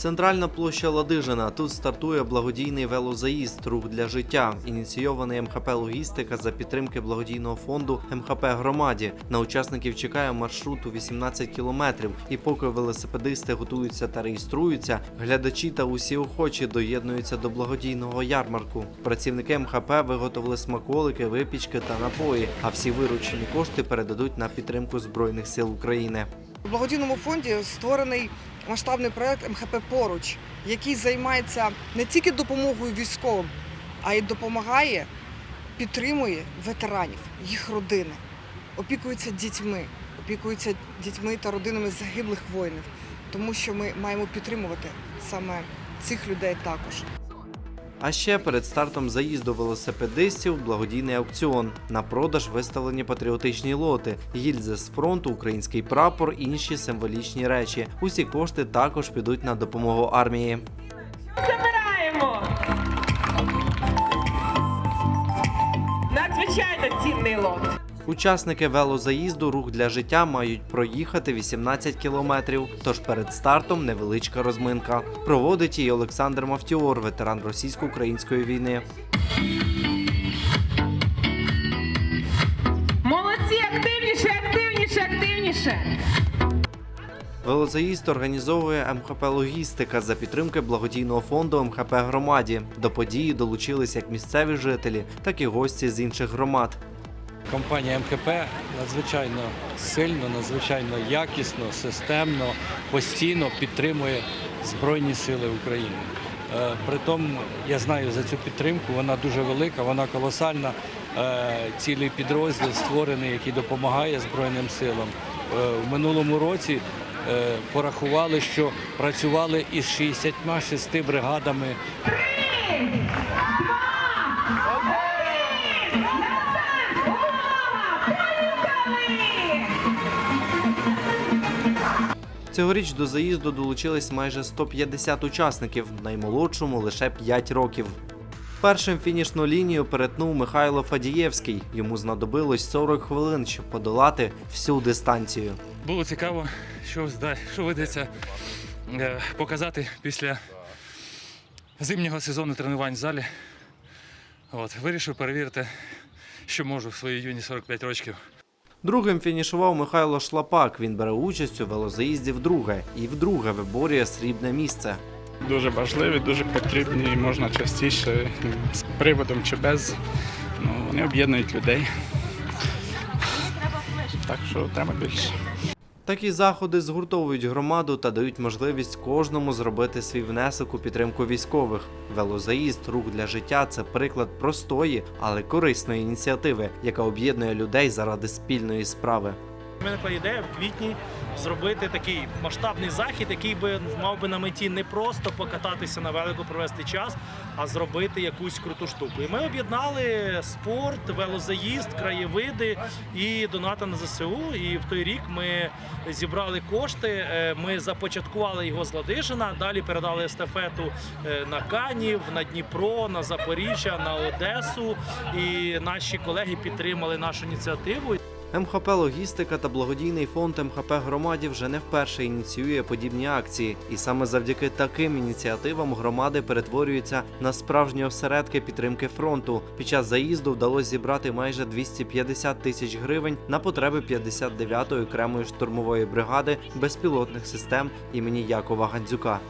Центральна площа Ладижина. Тут стартує благодійний велозаїзд Рух для життя, ініційований МХП Логістика за підтримки благодійного фонду МХП Громаді. На учасників чекає маршрут у 18 кілометрів. І поки велосипедисти готуються та реєструються, глядачі та усі охочі доєднуються до благодійного ярмарку. Працівники МХП виготовили смаколики, випічки та напої. А всі виручені кошти передадуть на підтримку збройних сил України. У благодійному фонді створений масштабний проект МХП Поруч, який займається не тільки допомогою військовим, а й допомагає, підтримує ветеранів, їх родини, опікується дітьми, опікується дітьми та родинами загиблих воїнів, тому що ми маємо підтримувати саме цих людей також. А ще перед стартом заїзду велосипедистів благодійний аукціон. На продаж виставлені патріотичні лоти, гільзи з фронту, український прапор, інші символічні речі. Усі кошти також підуть на допомогу армії. Забираємо. Надзвичайно цінний лот. Учасники велозаїзду Рух для життя мають проїхати 18 кілометрів. Тож перед стартом невеличка розминка. Проводить її Олександр Мавтіор, ветеран російсько-української війни. Молодці, активніше, активніше, активніше. Велозаїзд організовує МХП Логістика за підтримки благодійного фонду МХП Громаді. До події долучились як місцеві жителі, так і гості з інших громад. Компанія МХП надзвичайно сильно, надзвичайно якісно, системно, постійно підтримує Збройні Сили України. Е, Притом я знаю за цю підтримку, вона дуже велика, вона колосальна. Е, Цілий підрозділ створений, який допомагає Збройним силам. Е, В минулому році порахували, що працювали із 66 бригадами Цьогоріч до заїзду долучились майже 150 учасників, наймолодшому лише 5 років. Першим фінішну лінію перетнув Михайло Фадієвський. Йому знадобилось 40 хвилин, щоб подолати всю дистанцію. Було цікаво, що, що е, показати після зимнього сезону тренувань в залі. От, вирішив перевірити, що можу в свої юні 45 років. Другим фінішував Михайло Шлапак. Він бере участь у велозаїзді вдруге і вдруге виборює срібне місце. дуже важливі, дуже потрібні можна частіше з приводом чи без. Ну, вони об'єднують людей. Так що треба більше. Такі заходи згуртовують громаду та дають можливість кожному зробити свій внесок у підтримку військових. Велозаїзд рух для життя це приклад простої, але корисної ініціативи, яка об'єднує людей заради спільної справи. Виникла ідея в квітні зробити такий масштабний захід, який би мав би на меті не просто покататися на велику, провести час, а зробити якусь круту штуку. І ми об'єднали спорт, велозаїзд, краєвиди і донати на ЗСУ. І в той рік ми зібрали кошти. е, Ми започаткували його з Ладижина, далі передали естафету е, на Канів, на Дніпро, на Запоріжжя, на Одесу. І наші колеги підтримали нашу ініціативу. МХП Логістика та благодійний фонд МХП Громаді вже не вперше ініціює подібні акції, і саме завдяки таким ініціативам громади перетворюються на справжні осередки підтримки фронту. Під час заїзду вдалося зібрати майже 250 тисяч гривень на потреби 59-ї окремої штурмової бригади безпілотних систем імені Якова Гандзюка.